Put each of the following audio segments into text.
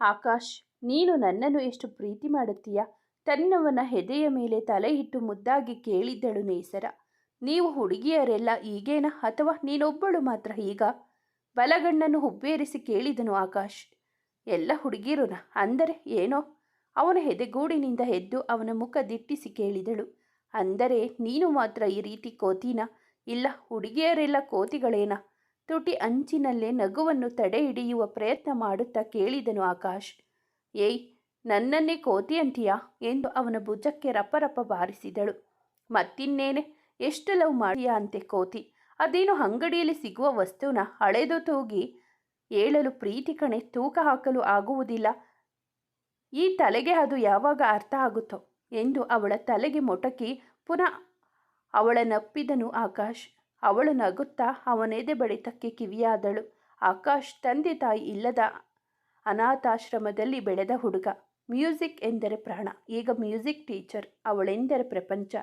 ಆಕಾಶ್, ನೀನು ನನ್ನನ್ನು ಎಷ್ಟು ಪ್ರೀತಿ ಮಾಡುತ್ತೀಯ? ತನ್ನವನ ಹೆದೆಯ ಮೇಲೆ ತಲೆ ಇಟ್ಟು ಮುದ್ದಾಗಿ ಕೇಳಿದ್ದಳು ನೇಸರ. ನೀವು ಹುಡುಗಿಯರೆಲ್ಲ ಈಗೇನ ಅಥವಾ ನೀನೊಬ್ಬಳು ಮಾತ್ರ ಈಗ? ಬಲಗಣ್ಣನ್ನು ಹುಬ್ಬೇರಿಸಿ ಕೇಳಿದನು ಆಕಾಶ್. ಎಲ್ಲ ಹುಡುಗಿರುನ? ಅಂದರೆ ಏನೋ? ಅವನ ಹೆದೆಗೂಡಿನಿಂದ ಎದ್ದು ಅವನ ಮುಖ ದಿಟ್ಟಿಸಿ ಕೇಳಿದಳು. ಅಂದರೆ ನೀನು ಮಾತ್ರ ಈ ರೀತಿ ಕೋತಿನ? ಇಲ್ಲ, ಹುಡುಗಿಯರೆಲ್ಲ ಕೋತಿಗಳೇನ? ತುಟಿ ಅಂಚಿನಲ್ಲೇ ನಗುವನ್ನು ತಡೆ ಹಿಡಿಯುವ ಪ್ರಯತ್ನ ಮಾಡುತ್ತಾ ಕೇಳಿದನು ಆಕಾಶ್. ಏಯ್, ನನ್ನನ್ನೇ ಕೋತಿ ಅಂತೀಯಾ? ಎಂದು ಅವನ ಭುಜಕ್ಕೆ ರಪರಪ ಬಾರಿಸಿದಳು. ಮತ್ತಿನ್ನೇನೆ, ಎಷ್ಟು ಲವ್ ಮಾಡಿಯಾ ಅಂತೆ ಕೋತಿ? ಅದೇನು ಅಂಗಡಿಯಲ್ಲಿ ಸಿಗುವ ವಸ್ತುನ ಹಳೆದು ತೂಗಿ ಏಳಲು ಪ್ರೀತಿ ಕಣೆ ತೂಕ ಹಾಕಲು ಆಗುವುದಿಲ್ಲ. ಈ ತಲೆಗೆ ಅದು ಯಾವಾಗ ಅರ್ಥ ಆಗುತ್ತೋ? ಎಂದು ಅವಳ ತಲೆಗೆ ಮೊಟಕಿ ಪುನಃ ಅವಳ ನಪ್ಪಿದನು ಆಕಾಶ್. ಅವಳು ನಗುತ್ತಾ ಅವನೆದೆ ಬಡಿತಕ್ಕೆ ಕಿವಿಯಾದಳು. ಆಕಾಶ್ ತಂದೆ ತಾಯಿ ಇಲ್ಲದ ಅನಾಥಾಶ್ರಮದಲ್ಲಿ ಬೆಳೆದ ಹುಡುಗ. ಮ್ಯೂಸಿಕ್ ಎಂದರೆ ಪ್ರಾಣ. ಈಗ ಮ್ಯೂಸಿಕ್ ಟೀಚರ್, ಅವಳೆಂದರೆ ಪ್ರಪಂಚ.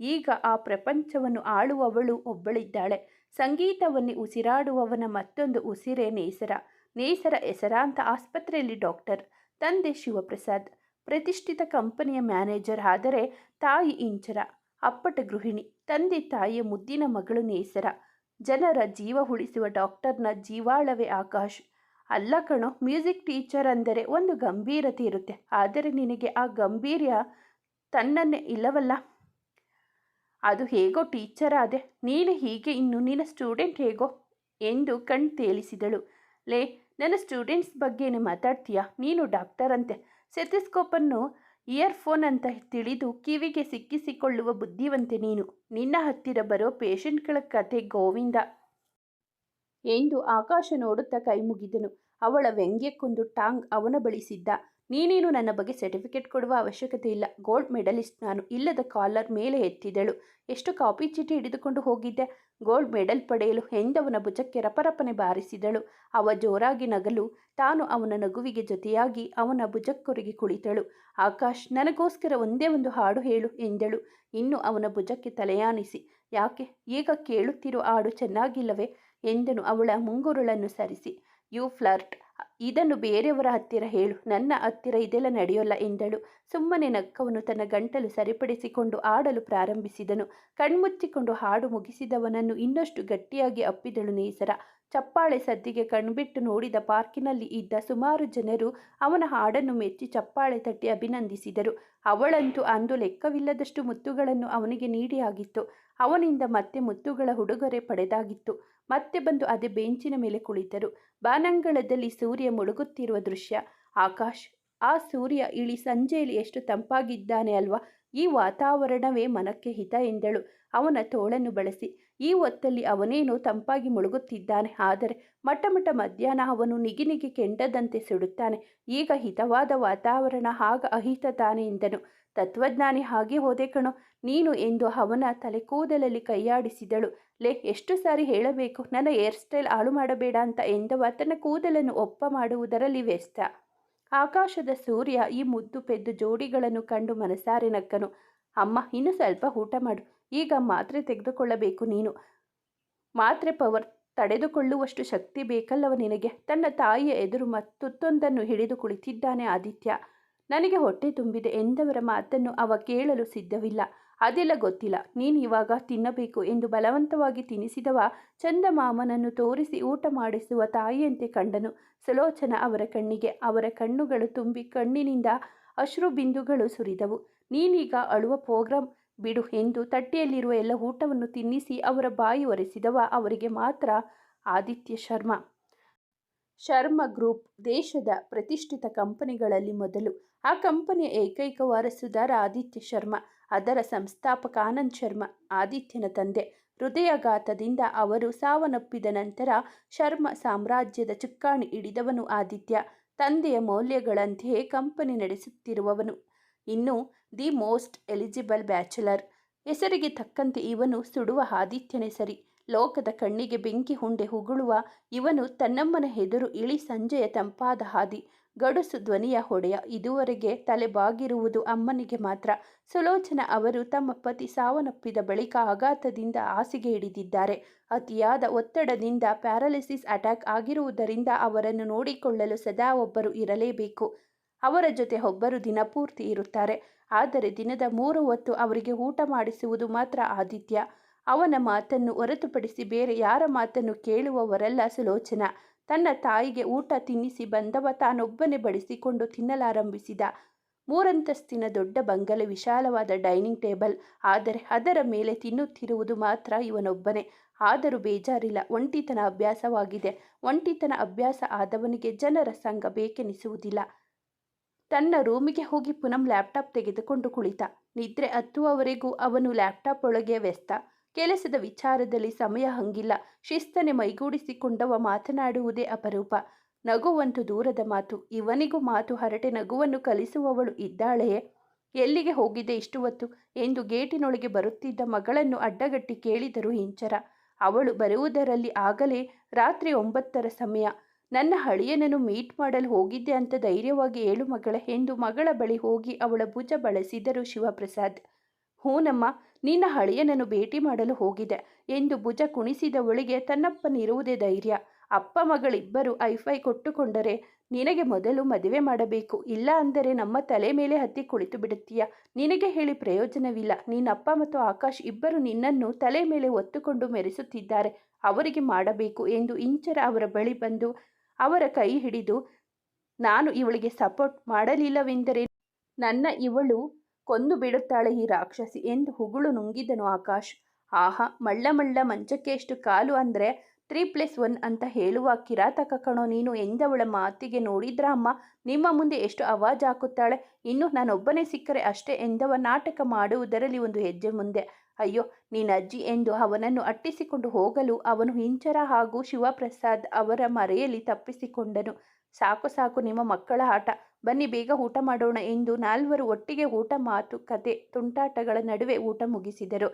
ಈಗ ಆ ಪ್ರಪಂಚವನ್ನು ಆಳುವವಳು ಒಬ್ಬಳಿದ್ದಾಳೆ. ಸಂಗೀತವನ್ನೇ ಉಸಿರಾಡುವವನ ಮತ್ತೊಂದು ಉಸಿರೇ ನೇಸರ. ನೇಸರ ಹೆಸರಾಂತ ಆಸ್ಪತ್ರೆಯಲ್ಲಿ ಡಾಕ್ಟರ್, ತಂದೆ ಶಿವಪ್ರಸಾದ್. ಪ್ರತಿಷ್ಠಿತ ಕಂಪನಿಯ ಮ್ಯಾನೇಜರ್ ಆದರೆ ತಾಯಿ ಇಂಚರ, ಅಪ್ಪಟ ಗೃಹಿಣಿ. ತಂದೆ ತಾಯಿಯ ಮುದ್ದಿನ ಮಗಳು ನೇಸರ ಜನರ ಜೀವ ಉಳಿಸುವ ಡಾಕ್ಟರ್ನ ಜೀವಾಳವೇ ಆಕಾಶ್. ಅಲ್ಲ ಕಣೋ, ಮ್ಯೂಸಿಕ್ ಟೀಚರ್ ಅಂದರೆ ಒಂದು ಗಂಭೀರತೆ ಇರುತ್ತೆ. ಆದರೆ ನಿನಗೆ ಆ ಗಂಭೀರ್ಯ ತನ್ನನ್ನೇ ಇಲ್ಲವಲ್ಲ? ಅದು ಹೇಗೋ ಟೀಚರ್ ಆದೆ. ನೀನು ಹೀಗೆ ಇನ್ನು ನಿನ್ನ ಸ್ಟೂಡೆಂಟ್ ಹೇಗೋ? ಎಂದು ಕಣ್ ತೇಲಿಸಿದಳು. ಲೇ, ನನ್ನ ಸ್ಟೂಡೆಂಟ್ಸ್ ಬಗ್ಗೆನೇ ಮಾತಾಡ್ತೀಯಾ? ನೀನು ಡಾಕ್ಟರ್ ಅಂತೆ. ಸೆಥಿಸ್ಕೋಪನ್ನು ಇಯರ್ಫೋನ್ ಅಂತ ತಿಳಿದು ಕಿವಿಗೆ ಸಿಕ್ಕಿಸಿಕೊಳ್ಳುವ ಬುದ್ಧಿವಂತೆ ನೀನು. ನಿನ್ನ ಹತ್ತಿರ ಬರೋ ಪೇಷಂಟ್ಗಳ ಕತೆ ಗೋವಿಂದ. ಎಂದು ಆಕಾಶ ನೋಡುತ್ತಾ ಕೈ ಮುಗಿದನು. ಅವಳ ವ್ಯಂಗ್ಯಕ್ಕೊಂದು ಟಾಂಗ್ ಅವನ ಬಳಿಸಿದ್ದ ನೀನೇನು ನನ್ನ ಬಗ್ಗೆ ಸರ್ಟಿಫಿಕೇಟ್ ಕೊಡುವ ಅವಶ್ಯಕತೆ ಇಲ್ಲ. ಗೋಲ್ಡ್ ಮೆಡಲಿಸ್ಟ್ ನಾನು. ಇಲ್ಲದ ಕಾಲರ್ ಮೇಲೆ ಎತ್ತಿದಳು. ಎಷ್ಟು ಕಾಪಿ ಚೀಟಿ ಹಿಡಿದುಕೊಂಡು ಹೋಗಿದ್ದೆ? ಗೋಲ್ಡ್ ಮೆಡಲ್ ಪಡೆಯಲು ಹೆಂಡವನ ಭುಜಕ್ಕೆ ರಪರಪನೆ ಬಾರಿಸಿದಳು. ಅವ ಜೋರಾಗಿ ನಗಲು, ತಾನು ಅವನ ನಗುವಿಗೆ ಜೊತೆಯಾಗಿ ಅವನ ಭುಜಕ್ಕೊರಗಿ ಕುಳಿತಳು. ಆಕಾಶ್, ನನಗೋಸ್ಕರ ಒಂದೇ ಒಂದು ಹಾಡು ಹೇಳು ಎಂದಳು. ಇನ್ನು ಅವನ ಭುಜಕ್ಕೆ ತಲೆಯಾನಿಸಿ, ಯಾಕೆ, ಈಗ ಕೇಳುತ್ತಿರುವ ಹಾಡು ಚೆನ್ನಾಗಿಲ್ಲವೇ? ಎಂದನು ಅವಳ ಮುಂಗುರುಳನ್ನು ಸರಿಸಿ. ಯು ಫ್ಲರ್ಟ್ ಇದನ್ನು ಬೇರೆಯವರ ಹತ್ತಿರ ಹೇಳು, ನನ್ನ ಹತ್ತಿರ ಇದೆಲ್ಲ ನಡೆಯೋಲ್ಲ ಎಂದಳು. ಸುಮ್ಮನೆ ನಕ್ಕವನು ತನ್ನ ಗಂಟಲು ಸರಿಪಡಿಸಿಕೊಂಡು ಆಡಲು ಪ್ರಾರಂಭಿಸಿದನು. ಕಣ್ಮುಚ್ಚಿಕೊಂಡು ಹಾಡು ಮುಗಿಸಿದವನನ್ನು ಇನ್ನಷ್ಟು ಗಟ್ಟಿಯಾಗಿ ಅಪ್ಪಿದಳು ನೇಸರ. ಚಪ್ಪಾಳೆ ಸದ್ದಿಗೆ ಕಣ್ಬಿಟ್ಟು ನೋಡಿದ ಪಾರ್ಕಿನಲ್ಲಿ ಇದ್ದ ಸುಮಾರು ಜನರು ಅವನ ಹಾಡನ್ನು ಮೆಚ್ಚಿ ಚಪ್ಪಾಳೆ ತಟ್ಟಿ ಅಭಿನಂದಿಸಿದರು. ಅವಳಂತೂ ಅಂದು ಲೆಕ್ಕವಿಲ್ಲದಷ್ಟು ಮುತ್ತುಗಳನ್ನು ಅವನಿಗೆ ನೀಡಿಯಾಗಿತ್ತು. ಅವನಿಂದ ಮತ್ತೆ ಮುತ್ತುಗಳ ಹುಡುಗರೆ ಪಡೆದಾಗಿತ್ತು. ಮತ್ತೆ ಬಂದು ಅದೇ ಬೆಂಚಿನ ಮೇಲೆ ಕುಳಿತರು. ಬಾನಂಗಳದಲ್ಲಿ ಸೂರ್ಯ ಮುಳುಗುತ್ತಿರುವ ದೃಶ್ಯ. ಆಕಾಶ್, ಆ ಸೂರ್ಯ ಇಳಿ ಸಂಜೆಯಲ್ಲಿ ಎಷ್ಟು ತಂಪಾಗಿದ್ದಾನೆ ಅಲ್ವಾ? ಈ ವಾತಾವರಣವೇ ಮನಕ್ಕೆ ಹಿತ ಎಂದಳು. ಅವನ ತೋಳನ್ನು ಬಳಸಿ. ಈ ಹೊತ್ತಲ್ಲಿ ಅವನೇನೋ ತಂಪಾಗಿ ಮುಳುಗುತ್ತಿದ್ದಾನೆ. ಆದರೆ ಮಟ್ಟ ಮಧ್ಯಾಹ್ನ ಅವನು ನಿಗಿನಿಗೆ ನಿಗಿ ಕೆಂಡದಂತೆ ಸುಡುತ್ತಾನೆ. ಈಗ ಹಿತವಾದ ವಾತಾವರಣ ಆಗ ಅಹಿತ ತಾನೆ ಎಂದನು. ತತ್ವಜ್ಞಾನಿ ಹಾಗೆ ಹೋದೆ ಕಣೋ. ನೀನು ಎಂದು ಅವನ ತಲೆ ಕೂದಲಲ್ಲಿ ಕೈಯಾಡಿಸಿದಳು. ಲೇ, ಎಷ್ಟು ಸಾರಿ ಹೇಳಬೇಕು? ನನ್ನ ಹೇರ್ ಸ್ಟೈಲ್ ಹಾಳು ಮಾಡಬೇಡ ಅಂತ ಎಂದವ ತನ್ನ ಕೂದಲನ್ನು ಒಪ್ಪ ಮಾಡುವುದರಲ್ಲಿ ವ್ಯಸ್ತ. ಆಕಾಶದ ಸೂರ್ಯ ಈ ಮುದ್ದು ಪೆದ್ದು ಜೋಡಿಗಳನ್ನು ಕಂಡು ಮನಸಾರೆ ನಕ್ಕನು. ಅಮ್ಮ, ಇನ್ನು ಸ್ವಲ್ಪ ಊಟ ಮಾಡು. ಈಗ ಮಾತ್ರೆ ತೆಗೆದುಕೊಳ್ಳಬೇಕು ನೀನು. ಮಾತ್ರೆ ಪವರ್ ತಡೆದುಕೊಳ್ಳುವಷ್ಟು ಶಕ್ತಿ ಬೇಕಲ್ಲವ ನಿನಗೆ? ತನ್ನ ತಾಯಿಯ ಎದುರು ಮತ್ತೊಂದನ್ನು ಹಿಡಿದು ಕುಳಿತಿದ್ದಾನೆ ಆದಿತ್ಯ. ನನಗೆ ಹೊಟ್ಟೆ ತುಂಬಿದೆ ಎಂದವರ ಮಾತನ್ನು ಅವ ಕೇಳಲು ಸಿದ್ಧವಿಲ್ಲ. ಅದೆಲ್ಲ ಗೊತ್ತಿಲ್ಲ. ನೀನು ಇವಾಗ ತಿನ್ನಬೇಕು ಎಂದು ಬಲವಂತವಾಗಿ ತಿನ್ನಿಸಿದವ ಚಂದಮಾಮನನ್ನು ತೋರಿಸಿ ಊಟ ಮಾಡಿಸುವ ತಾಯಿಯಂತೆ ಕಂಡನು. ಸುಲೋಚನ ಅವರ ಕಣ್ಣಿಗೆ. ಅವರ ಕಣ್ಣುಗಳು ತುಂಬಿ ಕಣ್ಣಿನಿಂದ ಅಶ್ರು ಬಿಂದುಗಳು ಸುರಿದವು. ನೀನೀಗ ಅಳುವ ಪ್ರೋಗ್ರಾಂ ಬಿಡು ಎಂದು ತಟ್ಟೆಯಲ್ಲಿರುವ ಎಲ್ಲ ಊಟವನ್ನು ತಿನ್ನಿಸಿ ಅವರ ಬಾಯಿ ಒರೆಸಿದವ ಅವರಿಗೆ ಮಾತ್ರ ಆದಿತ್ಯ ಶರ್ಮಾ. ಶರ್ಮ ಗ್ರೂಪ್ ದೇಶದ ಪ್ರತಿಷ್ಠಿತ ಕಂಪನಿಗಳಲ್ಲಿ ಮೊದಲು. ಆ ಕಂಪನಿಯ ಏಕೈಕ ವಾರಸುದಾರ ಆದಿತ್ಯ ಶರ್ಮಾ, ಅದರ ಸಂಸ್ಥಾಪಕ ಆನಂದ್ ಶರ್ಮಾ, ಆದಿತ್ಯನ ತಂದೆ. ಹೃದಯಾಘಾತದಿಂದ ಅವರು ಸಾವನ್ನಪ್ಪಿದ ನಂತರ ಶರ್ಮ ಸಾಮ್ರಾಜ್ಯದ ಚುಕ್ಕಾಣಿ ಹಿಡಿದವನು ಆದಿತ್ಯ. ತಂದೆಯ ಮೌಲ್ಯಗಳಂತೆಯೇ ಕಂಪನಿ ನಡೆಸುತ್ತಿರುವವನು. ಇನ್ನು ದಿ ಮೋಸ್ಟ್ ಎಲಿಜಿಬಲ್ ಬ್ಯಾಚುಲರ್. ಹೆಸರಿಗೆ ತಕ್ಕಂತೆ ಇವನು ಸುಡುವ ಆದಿತ್ಯನೇ ಸರಿ. ಲೋಕದ ಕಣ್ಣಿಗೆ ಬೆಂಕಿ ಹುಂಡೆ ಹುಗುಳುವ ಇವನು ತನ್ನಮ್ಮನ ಹೆದರು ಇಳಿ ಸಂಜೆಯ ತಂಪಾದ ಹಾದಿ. ಗಡುಸು ಧ್ವನಿಯ ಹೊಡೆಯ ಇದುವರೆಗೆ ತಲೆಬಾಗಿರುವುದು ಅಮ್ಮನಿಗೆ ಮಾತ್ರ. ಸುಲೋಚನ ಅವರು ತಮ್ಮ ಪತಿ ಸಾವನ್ನಪ್ಪಿದ ಬಳಿಕ ಆಘಾತದಿಂದ ಹಾಸಿಗೆ ಹಿಡಿದಿದ್ದಾರೆ. ಅತಿಯಾದ ಒತ್ತಡದಿಂದ ಪ್ಯಾರಾಲಿಸಿಸ್ ಅಟ್ಯಾಕ್ ಆಗಿರುವುದರಿಂದ ಅವರನ್ನು ನೋಡಿಕೊಳ್ಳಲು ಸದಾ ಒಬ್ಬರು ಇರಲೇಬೇಕು. ಅವರ ಜೊತೆ ಒಬ್ಬರು ದಿನಪೂರ್ತಿ ಇರುತ್ತಾರೆ. ಆದರೆ ದಿನದ ಮೂರು ಹೊತ್ತು ಅವರಿಗೆ ಊಟ ಮಾಡಿಸುವುದು ಮಾತ್ರ ಆದಿತ್ಯ. ಅವನ ಮಾತನ್ನು ಹೊರತುಪಡಿಸಿ ಬೇರೆ ಯಾರ ಮಾತನ್ನು ಕೇಳುವವರಲ್ಲ ಸುಲೋಚನ. ತನ್ನ ತಾಯಿಗೆ ಊಟ ತಿನ್ನಿಸಿ ಬಂದವ ತಾನೊಬ್ಬನೇ ಬಡಿಸಿಕೊಂಡು ತಿನ್ನಲಾರಂಭಿಸಿದ. ಮೂರಂತಸ್ತಿನ ದೊಡ್ಡ ಬಂಗಲೆ ವಿಶಾಲವಾದ ಡೈನಿಂಗ್ ಟೇಬಲ್, ಆದರೆ ಅದರ ಮೇಲೆ ತಿನ್ನುತ್ತಿರುವುದು ಮಾತ್ರ ಇವನೊಬ್ಬನೇ. ಆದರೂ ಬೇಜಾರಿಲ್ಲ, ಒಂಟಿತನ ಅಭ್ಯಾಸವಾಗಿದೆ. ಒಂಟಿತನ ಅಭ್ಯಾಸ ಆದವನಿಗೆ ಜನರ ಸಂಘ ಬೇಕೆನಿಸುವುದಿಲ್ಲ. ತನ್ನ ರೂಮಿಗೆ ಹೋಗಿ ಪುನಃ ಲ್ಯಾಪ್ಟಾಪ್ ತೆಗೆದುಕೊಂಡು ಕುಳಿತ. ನಿದ್ರೆ ಹತ್ತುವವರೆಗೂ ಅವನು ಲ್ಯಾಪ್ಟಾಪ್ ಒಳಗೆ ವ್ಯಸ್ತ. ಕೆಲಸದ ವಿಚಾರದಲ್ಲಿ ಸಮಯ ಹಂಗಿಲ್ಲ. ಶಿಸ್ತನೆ ಮೈಗೂಡಿಸಿಕೊಂಡವ ಮಾತನಾಡುವುದೇ ಅಪರೂಪ. ನಗುವಂತೂ ದೂರದ ಮಾತು. ಇವನಿಗೂ ಮಾತು ಹರಟೆ ನಗುವನ್ನು ಕಲಿಸುವವಳು ಇದ್ದಾಳೆಯೇ? ಎಲ್ಲಿಗೆ ಹೋಗಿದೆ ಇಷ್ಟು ಹೊತ್ತು? ಎಂದು ಗೇಟಿನೊಳಗೆ ಬರುತ್ತಿದ್ದ ಮಗಳನ್ನು ಅಡ್ಡಗಟ್ಟಿ ಕೇಳಿದರು ಇಂಚರ ಅವಳು ಬರುವುದರಲ್ಲಿ ಆಗಲೇ ರಾತ್ರಿ ಒಂಬತ್ತರ ಸಮಯ. ನನ್ನ ಹಳಿಯನನ್ನು ಮೀಟ್ ಮಾಡಲು ಹೋಗಿದ್ದೆ ಅಂತ ಧೈರ್ಯವಾಗಿ ಏಳು ಮಗಳ, ಎಂದು ಮಗಳ ಬಳಿ ಹೋಗಿ ಅವಳ ಭುಜ ಬಳಸಿದರು ಶಿವಪ್ರಸಾದ್. ಹೂನಮ್ಮ ನಿನ್ನ ಹಳೆಯನನ್ನು ಭೇಟಿ ಮಾಡಲು ಹೋಗಿದೆ ಎಂದು ಭುಜ ಕುಣಿಸಿದವಳಿಗೆ ತನ್ನಪ್ಪನಿರುವುದೇ ಧೈರ್ಯ. ಅಪ್ಪ ಮಗಳಿಬ್ಬರು ಐಫೈ ಕೊಟ್ಟುಕೊಂಡರೆ ನಿನಗೆ ಮೊದಲು ಮದುವೆ ಮಾಡಬೇಕು. ಇಲ್ಲ ಅಂದರೆ ನಮ್ಮ ತಲೆ ಮೇಲೆ ಹತ್ತಿ ಕುಳಿತು ಬಿಡುತ್ತೀಯ. ನಿನಗೆ ಹೇಳಿ ಪ್ರಯೋಜನವಿಲ್ಲ. ನಿನ್ನಪ್ಪ ಮತ್ತು ಆಕಾಶ್ ಇಬ್ಬರು ನಿನ್ನನ್ನು ತಲೆ ಮೇಲೆ ಒತ್ತುಕೊಂಡು ಮೆರೆಸುತ್ತಿದ್ದಾರೆ. ಅವರಿಗೆ ಮಾಡಬೇಕು ಎಂದು ಇಂಚರ ಅವರ ಬಳಿ ಬಂದು ಅವರ ಕೈ ಹಿಡಿದು, ನಾನು ಇವಳಿಗೆ ಸಪೋರ್ಟ್ ಮಾಡಲಿಲ್ಲವೆಂದರೆ ನನ್ನ ಇವಳು ಕೊಂದು ಬಿಡುತ್ತಾಳೆ ಈ ರಾಕ್ಷಸಿ ಎಂದು ಹುಗುಳು ನುಂಗಿದನು ಆಕಾಶ್. ಆಹಾ, ಮಳ್ಳ ಮಳ್ಳ ಮಂಚಕ್ಕೆ ಎಷ್ಟು ಕಾಲು ಅಂದರೆ ತ್ರೀ ಪ್ಲಸ್ ಒನ್ ಅಂತ ಹೇಳುವ ಕಿರಾತಕ ಕಣೋ, ನೀನು ಎಂದವಳ ಮಾತಿಗೆ ನೋಡಿದ್ರ ಅಮ್ಮ? ನಿಮ್ಮ ಮುಂದೆ ಎಷ್ಟು ಅವಾಜ್ ಹಾಕುತ್ತಾಳೆ? ಇನ್ನು ನಾನೊಬ್ಬನೇ ಸಿಕ್ಕರೆ ಅಷ್ಟೇ ಎಂದವ ನಾಟಕ ಮಾಡುವುದರಲ್ಲಿ ಒಂದು ಹೆಜ್ಜೆ ಮುಂದೆ. ಅಯ್ಯೋ ನೀನಜ್ಜಿ ಎಂದು ಅವನನ್ನು ಅಟ್ಟಿಸಿಕೊಂಡು ಹೋಗಲು ಅವನು ಹಿಂಚರ ಹಾಗೂ ಶಿವಪ್ರಸಾದ್ ಅವರ ಮರೆಯಲ್ಲಿ ತಪ್ಪಿಸಿಕೊಂಡನು. ಸಾಕು ಸಾಕು, ನಿಮ್ಮ ಮಕ್ಕಳ ಆಟ. ಬನ್ನಿ, ಬೇಗ ಊಟ ಮಾಡೋಣ ಎಂದು ನಾಲ್ವರು ಒಟ್ಟಿಗೆ ಊಟ ಮಾತುಕತೆ ತುಂಟಾಟಗಳ ನಡುವೆ ಊಟ ಮುಗಿಸಿದರು.